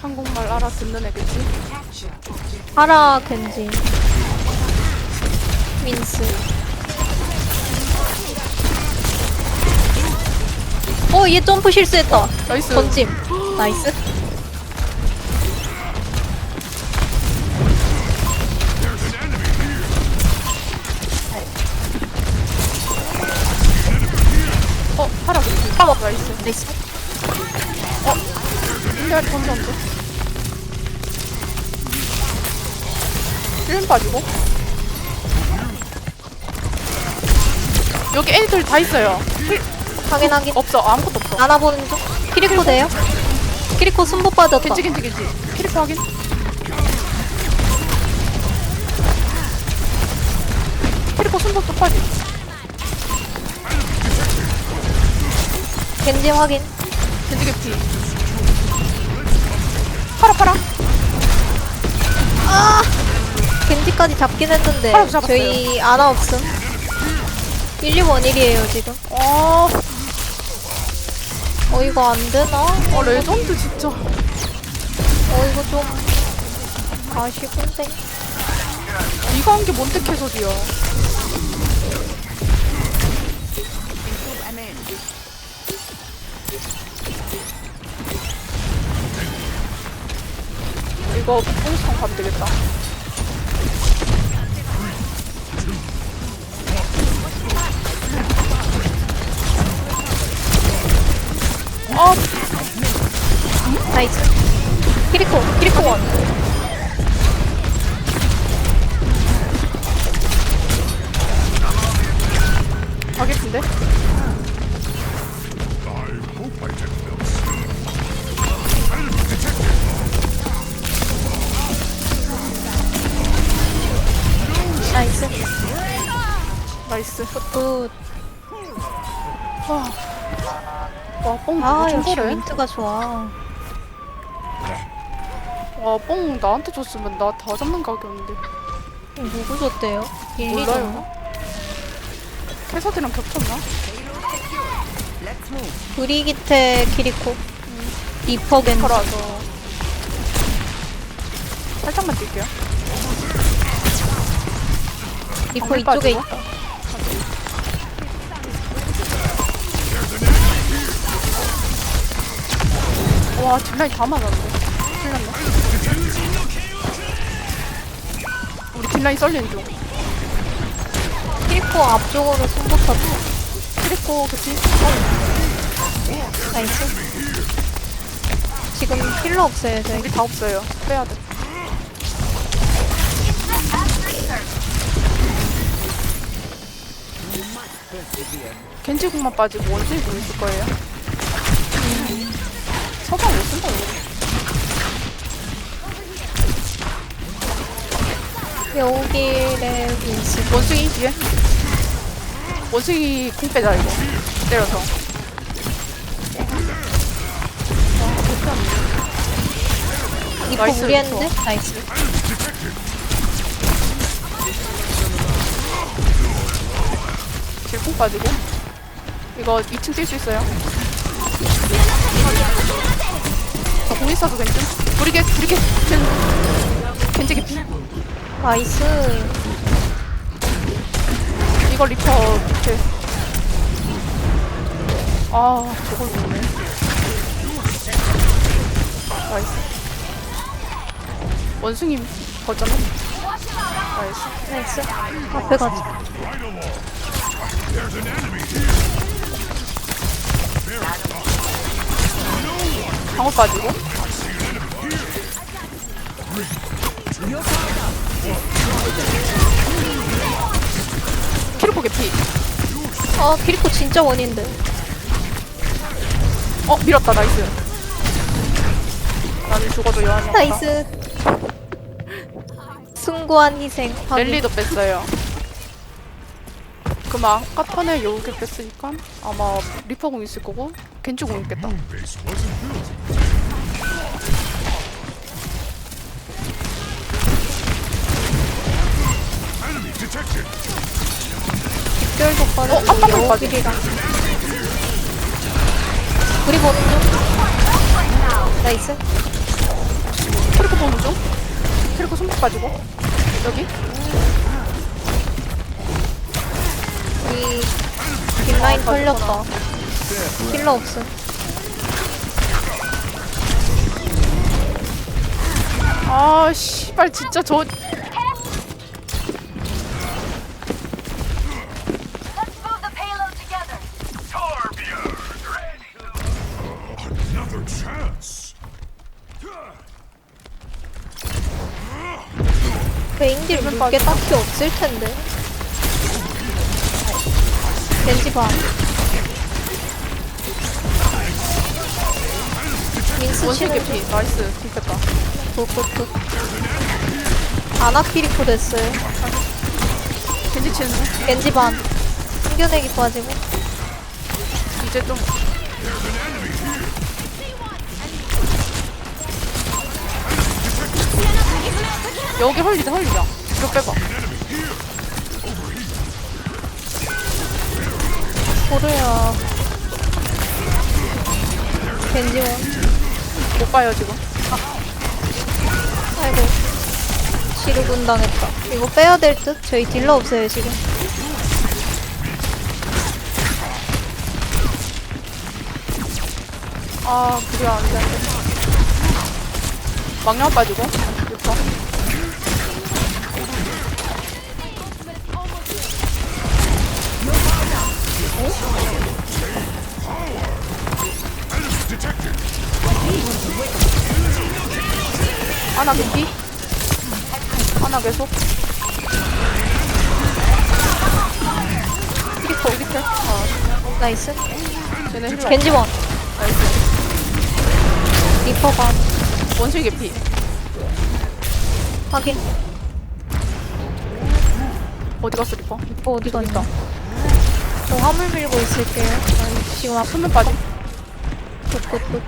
한국말 알아듣는 애겠지? 파라 겐지 민스 어얘 점프 실수했다 나이스. 던짐 나이스 어, 그치? 파라 나이스. 나이스 인디아리 감사한데? 1인 빠지고. 여기 애들 다 있어요. 확인 확인 없어. 아무것도 없어. 안아보는 중 키리코 돼요? 키리코 순보 빠졌다 겐지 겐지 겐지. 키리프 확인. 키리프 순도 또 빠지. 겐지 확인 겐지 개 피. 파라 파라. 겐지까지 잡긴 했는데 잡았어요. 저희 아나 없음 1, 2, 1이에요 지금 어, 어 이거 안 되나? 어 레전드 진짜. 어 이거 좀 아쉽은데 이거 한 게 뭔데 캐서디야. 이거 뽕스통 가면 되겠다. 아, 나이스 키리코 키리코 원 가겠는데? 나이스. 굿 와, 와, 뽕아 누구 준 역시? 민트가 좋아 와, 뽕 나한테 줬으면 나 다 잡는 각이었는데. 누구 줬대요? 일리 몰라요. 캐서디랑 겹쳤나? 브리기테 키리코 리퍼 겐지 걸어와서. 살짝만 뛸게요. 리퍼 방울 이쪽에 빠지고. 있다 와, 뒷라인 다 맞았는데. 큰일 났네. 우리 뒷라인 썰리는 중. 키리코 앞쪽으로 탔다 그리고 그치? 나이스 지금 힐러 없어요 저희 우리 다 없어요. 빼야 돼. 겐지국만 빠지고 원숭이 좀 있을 거예요. 서방 못 쓴다, 이거. 여기에 민스 원숭이 뒤에. 원숭이 공 빼자, 이거. 때려서. 리퍼 나이스, 무리했는데? 나이스 질풍 빠지고. 이거 2층 뛸 수 있어요. 저공 있어서 괜찮. 우리 게, 우리 게, 겐, 겐지 개피. 나이스 이거 리퍼 밑에. 아, 저걸 못네. 나이스. 원숭이 거잖아. 나이스. 나이스 앞에 가자 방어 빠지고. 키르코 개피. 아 키리코 진짜 원인데 어, 밀었다. 나이스. 나는 죽어도 여한이 없다. 나이스 숭고한 희생 확인. 랠리도 뺐어요. 그럼 아까 턴에 여우개 뺐으니까 아마 리퍼공 있을 거고 겐지공 있겠다. 어, 빠르고 압박을 빠지. 우리 보는 중 나이스 트리코 보는 중. 트리코 손목 빠지고. 여기. 우리 뒷라인 털렸다. 힐러 없음. 아, 씨발, 진짜 저. 딜 물게 딱히 없을 텐데. 겐지 반. 민스 치는 개피. 나이스. 뒷겠다. 굿굿굿. 아나키리코 됐어요. 겐지 치는 중. 겐지 반. 숨겨내기 빠지고. 이제 좀. 여기 헐리자, 헐리자. 이거 빼봐. 보르야. 겐지 원. 못 봐요, 지금. 아이고. 시르군 당했다. 이거 빼야 될 듯? 저희 딜러 없어요, 지금. 아, 그래, 안 되는데. 망령 빠지고. 리퍼. 하나 개피. 하나 계속. 트리커. 어, 나이스. 쟤네 힐러. 겐지 원. 나이스. 리퍼 반. 원숭이 개피. 확인. 어디 갔어, 리퍼? 어, 어디 갔냐? 저 화물 밀고 있을게요. 아니, 지금 앞 수면 빠짐. 굿굿굿.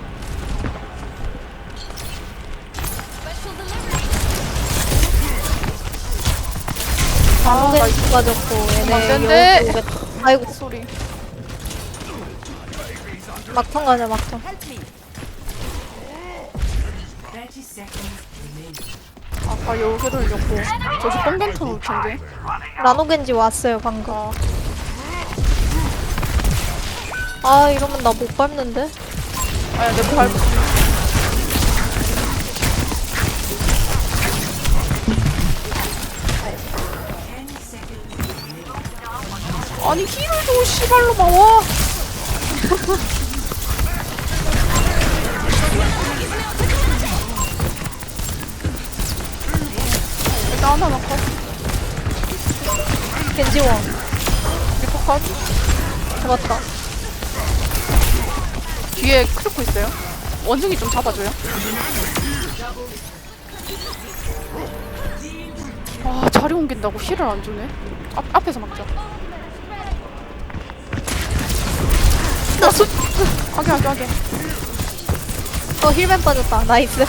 아, 아무개 나이스. 빠졌고 얘네 안 된대. 여기 오겠다. 아이고 소리. 막턴 가자 막턴. 아까 여기 돌렸고. 저기 뽕겐턴 올 텐데. 라노겐지 왔어요 방금. 아, 아 이러면 나 못 밟는데? 아야, 내거 밟고. 아니 힐을 줘 씨발로 마와 일단 하나 넣고 겐지원 컷 잡았다. 뒤에 크루코 있어요? 원숭이 좀 잡아줘요. 아 자리 옮긴다고 힐을 안 주네. 앞, 앞에서 막자. 나 수... 하게 하게 하게. 어 힐맨 빠졌다. 나이스.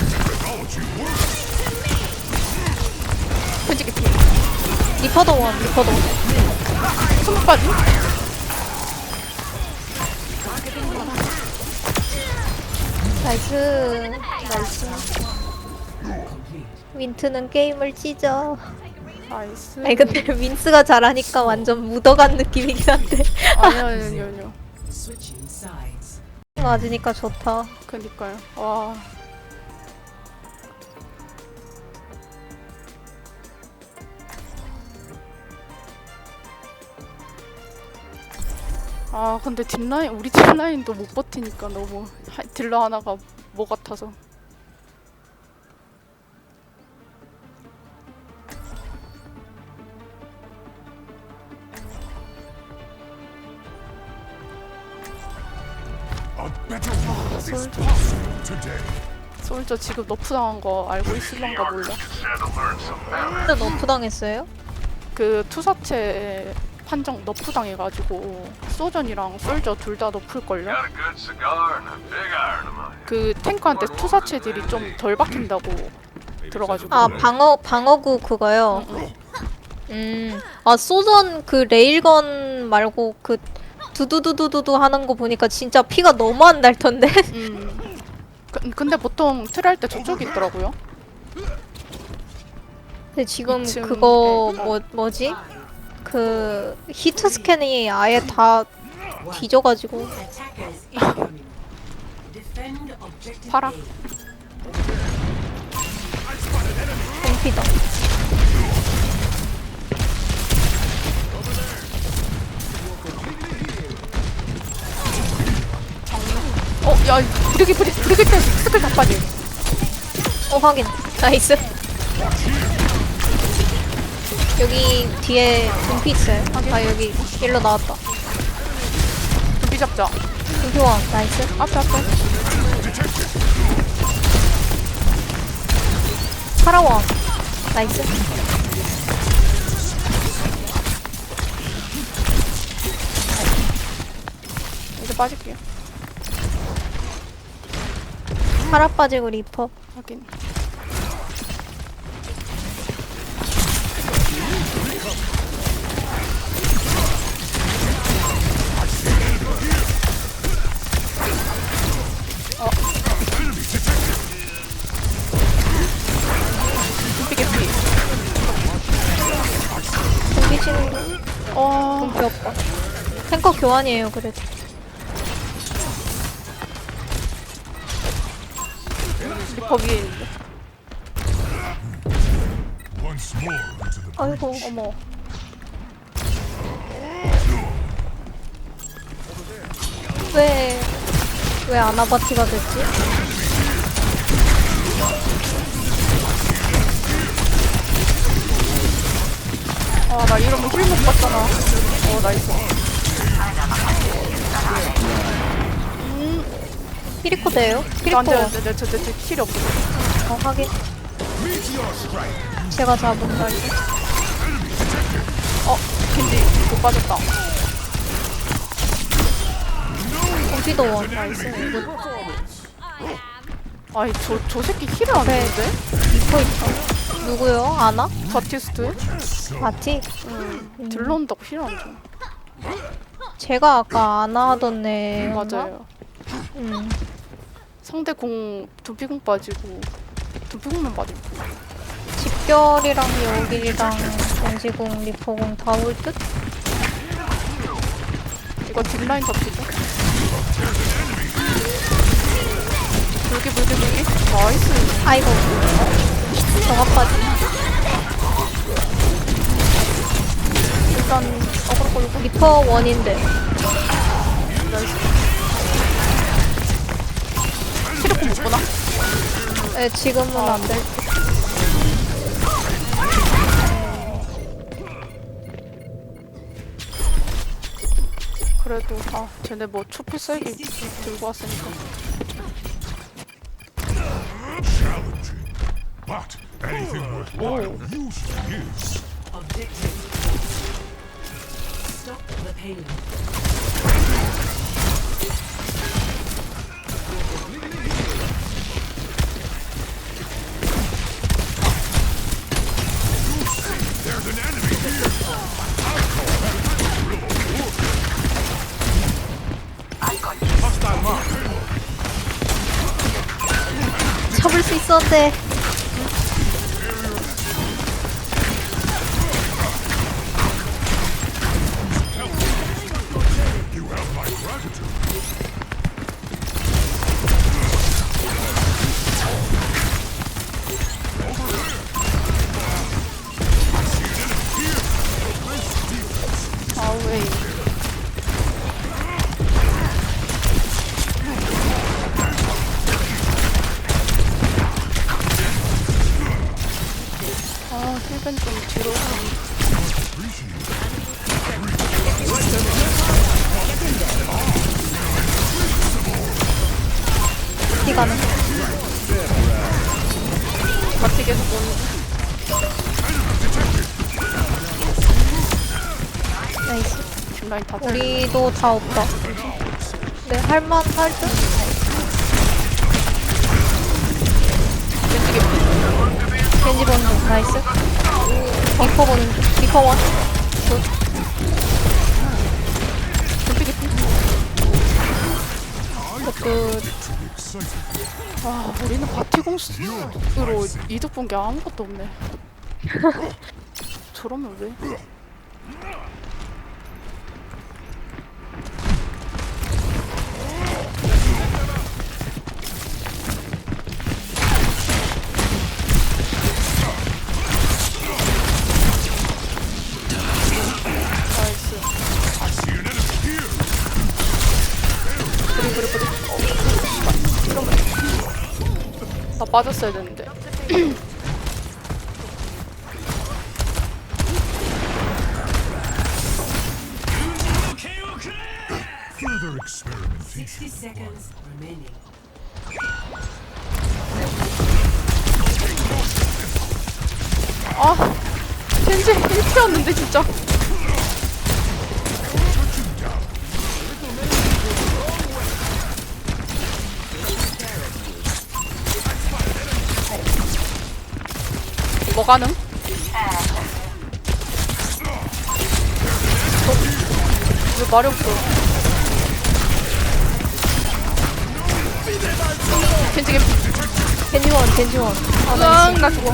펜치 개피. 리퍼더 원 리퍼더 원. 손목 빠지 나이스. 나이스. 윈트는 게임을 찢어. 나이스 아니 근데 윈스가 잘하니까 완전 묻어간 느낌이긴 한데. 아니요 아니요 아니요, 아니요 맞으니까 좋다. 그니까요 와 아 근데 뒷라인 우리 뒷라인도 못 버티니까 너무 하- 딜러 하나가 뭐 같아서 A better world is possible today. 솔저 지금 너프 당한 거 알고 있을런가 몰라 진짜 너프 당했어요? 그 투사체 판정 너프 당해가지고 소전이랑 솔저 둘다 mine. 그 탱크한테 투사체들이 좀 덜 박힌다고 들어가지고 아 방어 방어구 그거요. 음. 아 소전 그 레일건 말고 그 두두두두두두 하는 거 보니까 진짜 피가 너무 안 닳던데. 음. 그, 근데 보통 트레 할때 저쪽이 있더라고요. 근데 지금 이층, 그거 네. 뭐 뭐지? 그 히트 스캔이 아예 다 뒤져가지고 파라. 공피다. 어, 야, 브리기 브리 브리기 때 스킬 다 빠지. 어 확인. 나이스. 여기 뒤에 금피 있어요. 아 여기 일로 나왔다. 좀비 잡자. 금피원 나이스. 앞에 앞에. 파라원 나이스. 이제 빠질게요. 파라 빠지고 리퍼. 확인. 교환이에요 그래도. 리퍼 위에 있는데. 아이고 어머. 왜, 왜 아나바티가 됐지? 아, 나 이러면 힐못 받잖아. 어, 나이스. 피리코. 안 돼, 안 돼, 내, 저, 내, 저, 힐이 없어. 어, 확인. 제가 잡은다, 이제. 어, 캔디, 못 빠졌다. 공피도 원. 아이, 저, 저 새끼 힐을 안 네. 주는데? 리퍼 있다. 누구요? 아나? 바티스트? 바티? 응. 들러온다고 힐을 안 줘. 제가 아까 아나 하던 애. 맞아요. 음. 상대 공, 두피공 빠지고, 두피공만 빠지고. 집결이랑 여기랑 원시공, 리퍼공 다 올 듯? 이거 뒷라인 잡히죠? 불기, 불기, 불기. 나이스. 아이고. 정합까지. 일단, 어그로 걸고. 리퍼 원인데. 힐을 못 보나? 네, 지금은 안 될. 듯. 그래도, 아, 쟤네 뭐 초피 셀기 들고 왔으니까. challenging. But anything worthwhile usually is. Objective. Stop the payload. 잡을 수 있었는데. 우리도 다 없다. 네, 할만 할 듯? 겐지 보는 중, 나이스. 리퍼 보는 중, 리퍼 원. 그, Exciting. 아, 우리는 바티공으로 이득 본 게 아무것도 없네. 저러면 왜? 빠졌어야 되는데. Further experimentation. 60 seconds remaining. 아, 겐지 1피였는데 진짜. 이거 가능? 어? 왜 말이 없어? 겐지 겐지 겐지원 겐지원 응, 나 죽어.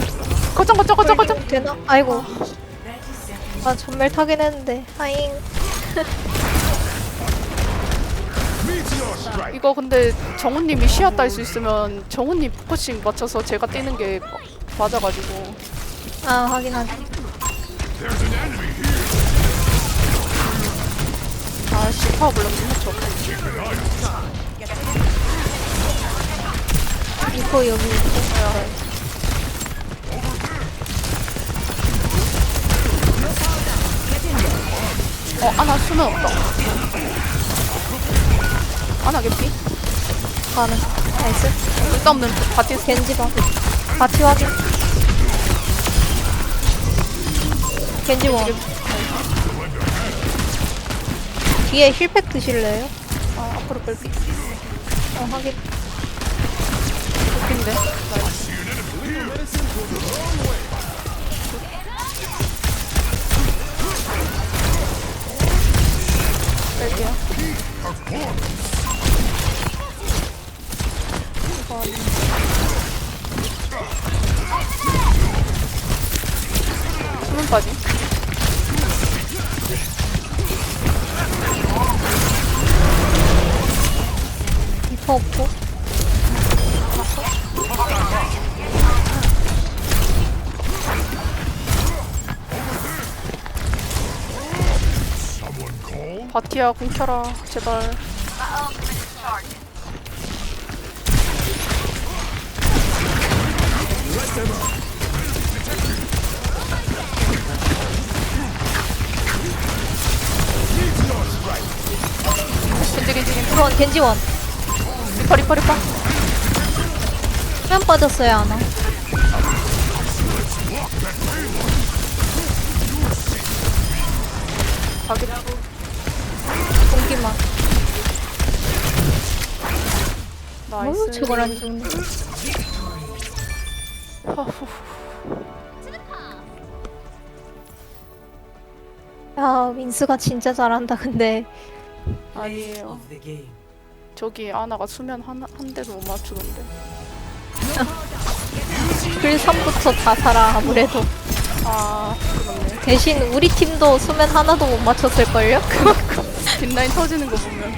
거점 거점 거점 거점. 되나? 아이고 30 seconds. 아 전멸 타긴 했는데 하잉 이거 근데 정훈님이 시야 딸 수 있으면 정훈님 포커싱 맞춰서 제가 뛰는 게 맞아가지고 아 하긴 아씨 파워 블럭 못쳐 이거 여기 있고. 어 아나 수면 없다. 아나 개피? 가는. 나이스. 쓸데없는 바티 겐지 봐 바티 확인 겐지 원. 뒤에 힐팩 드실래요? 아 앞으로 뺄게. 어 확인. 개피인데? 뺄게요. 수면 빠짐 리퍼 없고? Someone call? 바티야 궁 켜라 제발 겐지 겐지 겐지원 겐지원. 리퍼 리퍼 리퍼. 수면 빠졌어요 하나. 자기 공기만. 나이스. 저걸 안 죽네. 허후. 야 민스가 진짜 잘한다 근데. 아니에요. Of the game. 저기 아나가 수면 한, 한 대도 못 맞추던데. 글 3부터 다 살아 아무래도. 아 그렇네. 대신 우리 팀도 수면 하나도 못 맞췄을걸요? 뒷라인 터지는 거 보면